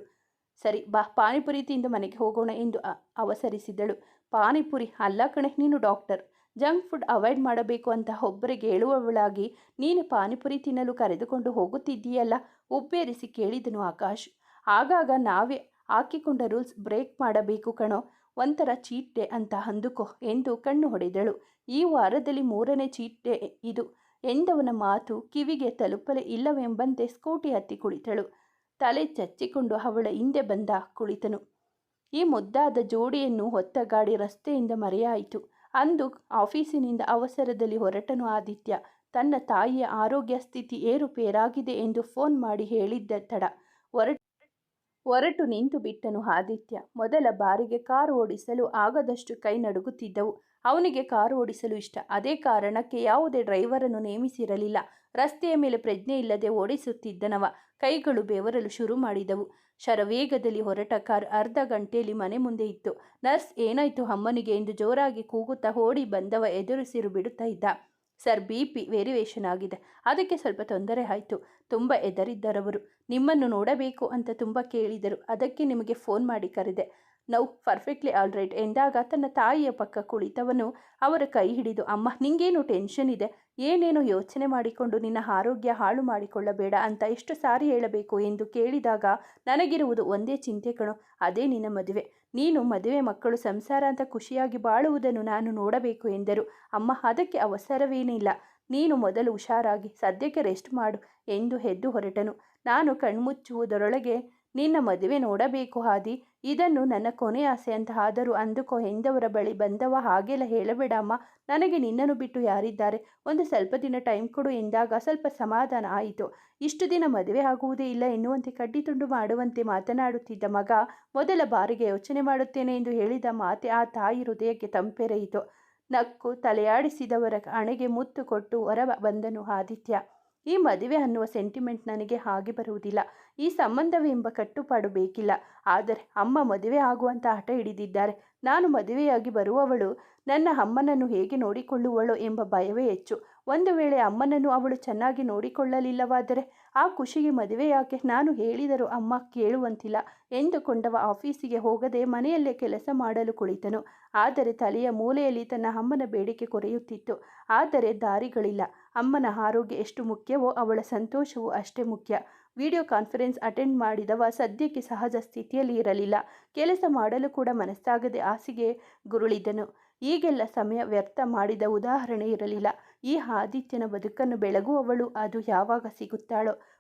ಸರಿ, ಬಾ, ಪಾನಿಪುರಿ ತಿಂದು ಮನೆಗೆ ಹೋಗೋಣ ಎಂದು ಅವಸರಿಸಿದಳು. ಪಾನಿಪುರಿ, ಅಲ್ಲ ಕಣೆ, ನೀನು ಡಾಕ್ಟರ್. ಜಂಕ್ ಫುಡ್ ಅವಾಯ್ಡ್ ಮಾಡಬೇಕು ಅಂತ ಒಬ್ಬರಿಗೆ ಹೇಳುವವಳಾಗಿ, ನೀನು ಪಾನಿಪುರಿ ತಿನ್ನಲು ಕರೆದುಕೊಂಡು ಹೋಗುತ್ತಿದ್ದೀಯಲ್ಲ? ಉಬ್ಬೇರಿಸಿ ಕೇಳಿದನು ಆಕಾಶ್. ಆಗಾಗ ನಾವೇ ಹಾಕಿಕೊಂಡ ರೂಲ್ಸ್ ಬ್ರೇಕ್ ಮಾಡಬೇಕು ಕಣೋ. ಒಂಥರ ಚೀಟ್ ಅಂತ ಅಂದುಕೊ ಎಂದು ಕಣ್ಣು ಹೊಡೆದಳು. ಈ ವಾರದಲ್ಲಿ ಮೂರನೇ ಚೀಟ್ ಇದು ಎಂದವನ ಮಾತು ಕಿವಿಗೆ ತಲುಪಲೇ ಇಲ್ಲವೆಂಬಂತೆ ಸ್ಕೂಟಿ ಹತ್ತಿ ಕುಳಿತಳು. ತಲೆ ಚಚ್ಚಿಕೊಂಡು ಅವಳ ಹಿಂದೆ ಬಂದ ಕುಳಿತನು. ಈ ಮುದ್ದಾದ ಜೋಡಿಯನ್ನು ಹೊತ್ತ ಗಾಡಿ ರಸ್ತೆಯಿಂದ ಮರೆಯಾಯಿತು. ಅಂದು ಆಫೀಸಿನಿಂದ ಅವಸರದಲ್ಲಿ ಹೊರಟನು ಆದಿತ್ಯ. ತನ್ನ ತಾಯಿಯ ಆರೋಗ್ಯ ಸ್ಥಿತಿ ಏರುಪೇರಾಗಿದೆ ಎಂದು ಫೋನ್ ಮಾಡಿ ಹೇಳಿದ್ದ ತಡ. ಹೊರಟು ನಿಂತು ಬಿಟ್ಟನು ಆದಿತ್ಯ. ಮೊದಲ ಬಾರಿಗೆ ಕಾರು ಓಡಿಸಲು ಆಗದಷ್ಟು ಕೈ ನಡುಗುತ್ತಿದ್ದವು. ಅವನಿಗೆ ಕಾರು ಓಡಿಸಲು ಇಷ್ಟ. ಅದೇ ಕಾರಣಕ್ಕೆ ಯಾವುದೇ ಡ್ರೈವರನ್ನು ನೇಮಿಸಿರಲಿಲ್ಲ. ರಸ್ತೆಯ ಮೇಲೆ ಪ್ರಜ್ಞೆ ಇಲ್ಲದೆ ಓಡಿಸುತ್ತಿದ್ದನವ. ಕೈಗಳು ಬೆವರಲು ಶುರು ಮಾಡಿದವು. ಶರವೇಗದಲ್ಲಿ ಹೊರಟ ಕಾರ್ ಅರ್ಧ ಗಂಟೆಯಲ್ಲಿ ಮನೆ ಮುಂದೆ ಇತ್ತು. ನರ್ಸ್, ಏನಾಯ್ತು ಅಮ್ಮನಿಗೆ ಎಂದು ಜೋರಾಗಿ ಕೂಗುತ್ತಾ ಓಡಿ ಬಂದವ ಎದುರಿಸಿರು ಬಿಡುತ್ತಾ ಇದ್ದ. ಸರ್, ಬಿ ಪಿ ವೇರಿಯೇಷನ್ ಆಗಿದೆ. ಅದಕ್ಕೆ ಸ್ವಲ್ಪ ತೊಂದರೆ ಆಯಿತು. ತುಂಬ ಎದರಿದ್ದರವರು ನಿಮ್ಮನ್ನು ನೋಡಬೇಕು ಅಂತ ತುಂಬ ಕೇಳಿದರು. ಅದಕ್ಕೆ ನಿಮಗೆ ಫೋನ್ ಮಾಡಿ ಕರೆದೆ. ನೌ ಪರ್ಫೆಕ್ಟ್ಲಿ ಆಲ್ ರೈಟ್ ಎಂದಾಗ ತನ್ನ ತಾಯಿಯ ಪಕ್ಕ ಕುಳಿತವನು ಅವರ ಕೈ ಹಿಡಿದು, ಅಮ್ಮ, ನಿಂಗೇನು ಟೆನ್ಷನ್ ಇದೆ? ಏನೇನು ಯೋಚನೆ ಮಾಡಿಕೊಂಡು ನಿನ್ನ ಆರೋಗ್ಯ ಹಾಳು ಮಾಡಿಕೊಳ್ಳಬೇಡ ಅಂತ ಎಷ್ಟು ಸಾರಿ ಹೇಳಬೇಕು? ಎಂದು ಕೇಳಿದಾಗ, ನನಗಿರುವುದು ಒಂದೇ ಚಿಂತೆ ಕಣೋ, ಅದೇ ನಿನ್ನ ಮದುವೆ. ನೀನು ಮದುವೆ ಮಕ್ಕಳು ಸಂಸಾರ ಅಂತ ಖುಷಿಯಾಗಿ ಬಾಳುವುದನ್ನು ನಾನು ನೋಡಬೇಕು ಎಂದರು. ಅಮ್ಮ, ಅದಕ್ಕೆ ಅವಸರವೇನಿಲ್ಲ. ನೀನು ಮೊದಲು ಹುಷಾರಾಗಿ, ಸದ್ಯಕ್ಕೆ ರೆಸ್ಟ್ ಮಾಡು ಎಂದು ಎದ್ದು ಹೊರಟನು. ನಾನು ಕಣ್ಮುಚ್ಚುವುದರೊಳಗೆ ನಿನ್ನ ಮದುವೆ ನೋಡಬೇಕು ಹಾದಿ ಇದನ್ನು ನನ್ನ ಕೊನೆ ಆಸೆ ಅಂತ ಆದರೂ ಅಂದುಕೋ. ಎಂದವರ ಬಳಿ ಬಂದವ ಹಾಗೆಲ್ಲ ಹೇಳಬೇಡಮ್ಮ. ನನಗೆ ನಿನ್ನನ್ನು ಬಿಟ್ಟು ಯಾರಿದ್ದಾರೆ? ಒಂದು ಸ್ವಲ್ಪ ದಿನ ಟೈಮ್ ಕೊಡು ಎಂದಾಗ ಸ್ವಲ್ಪ ಸಮಾಧಾನ ಆಯಿತು. ಇಷ್ಟು ದಿನ ಮದುವೆ ಆಗುವುದೇ ಇಲ್ಲ ಎನ್ನುವಂತೆ ಕಡ್ಡಿ ತುಂಡು ಮಾಡುವಂತೆ ಮಾತನಾಡುತ್ತಿದ್ದ ಮಗ ಮೊದಲ ಬಾರಿಗೆ ಯೋಚನೆ ಮಾಡುತ್ತೇನೆ ಎಂದು ಹೇಳಿದ ಮಾತೆ ಆ ತಾಯಿ ಹೃದಯಕ್ಕೆ ತಂಪೆರೆಯಿತು. ನಕ್ಕು ತಲೆಯಾಡಿಸಿದವರ ಹಣೆಗೆ ಮುತ್ತು ಕೊಟ್ಟು ಹೊರ ಬಂದನು ಆದಿತ್ಯ. ಈ ಮದುವೆ ಅನ್ನುವ ಸೆಂಟಿಮೆಂಟ್ ನನಗೆ ಹಾಗೆ ಬರುವುದಿಲ್ಲ. ಈ ಸಂಬಂಧವೆಂಬ ಕಟ್ಟುಪಾಡು ಬೇಕಿಲ್ಲ. ಆದರೆ ಅಮ್ಮ ಮದುವೆ ಆಗುವಂತ ಹಠ ಹಿಡಿದಿದ್ದಾರೆ. ನಾನು ಮದುವೆಯಾಗಿ ಬರುವವಳು, ನನ್ನ ಅಮ್ಮನನ್ನು ಹೇಗೆ ನೋಡಿಕೊಳ್ಳುವಳು ಎಂಬ ಭಯವೇ ಹೆಚ್ಚು. ಒಂದು ವೇಳೆ ಅಮ್ಮನನ್ನು ಅವಳು ಚೆನ್ನಾಗಿ ನೋಡಿಕೊಳ್ಳಲಿಲ್ಲವಾದರೆ ಆ ಖುಷಿಗೆ ಮದುವೆ ಯಾಕೆ? ನಾನು ಹೇಳಿದರೂ ಅಮ್ಮ ಕೇಳುವಂತಿಲ್ಲ ಎಂದುಕೊಂಡವ ಆಫೀಸಿಗೆ ಹೋಗದೆ ಮನೆಯಲ್ಲೇ ಕೆಲಸ ಮಾಡಲು ಕುಳಿತನು. ಆದರೆ ತಲೆಯ ಮೂಲೆಯಲ್ಲಿ ತನ್ನ ಅಮ್ಮನ ಬೇಡಿಕೆ ಕೊರೆಯುತ್ತಿತ್ತು. ಆದರೆ ದಾರಿಗಳಿಲ್ಲ. ಅಮ್ಮನ ಆರೋಗ್ಯ ಎಷ್ಟು ಮುಖ್ಯವೋ ಅವಳ ಸಂತೋಷವೂ ಅಷ್ಟೇ ಮುಖ್ಯ. ವಿಡಿಯೋ ಕಾನ್ಫರೆನ್ಸ್ ಅಟೆಂಡ್ ಮಾಡಿದವ ಸದ್ಯಕ್ಕೆ ಸಹಜ ಸ್ಥಿತಿಯಲ್ಲಿ ಇರಲಿಲ್ಲ. ಕೆಲಸ ಮಾಡಲು ಕೂಡ ಮನಸ್ಸಾಗದೆ ಹಾಸಿಗೆ ಗುರುಳಿದನು. ಈಗೆಲ್ಲ ಸಮಯ ವ್ಯರ್ಥ ಮಾಡಿದ ಉದಾಹರಣೆ ಇರಲಿಲ್ಲ. ಈ ಆದಿತ್ಯನ ಬದುಕನ್ನು ಬೆಳಗುವವಳು, ಅದು ಯಾವಾಗ ಸಿಗುತ್ತಾಳೋ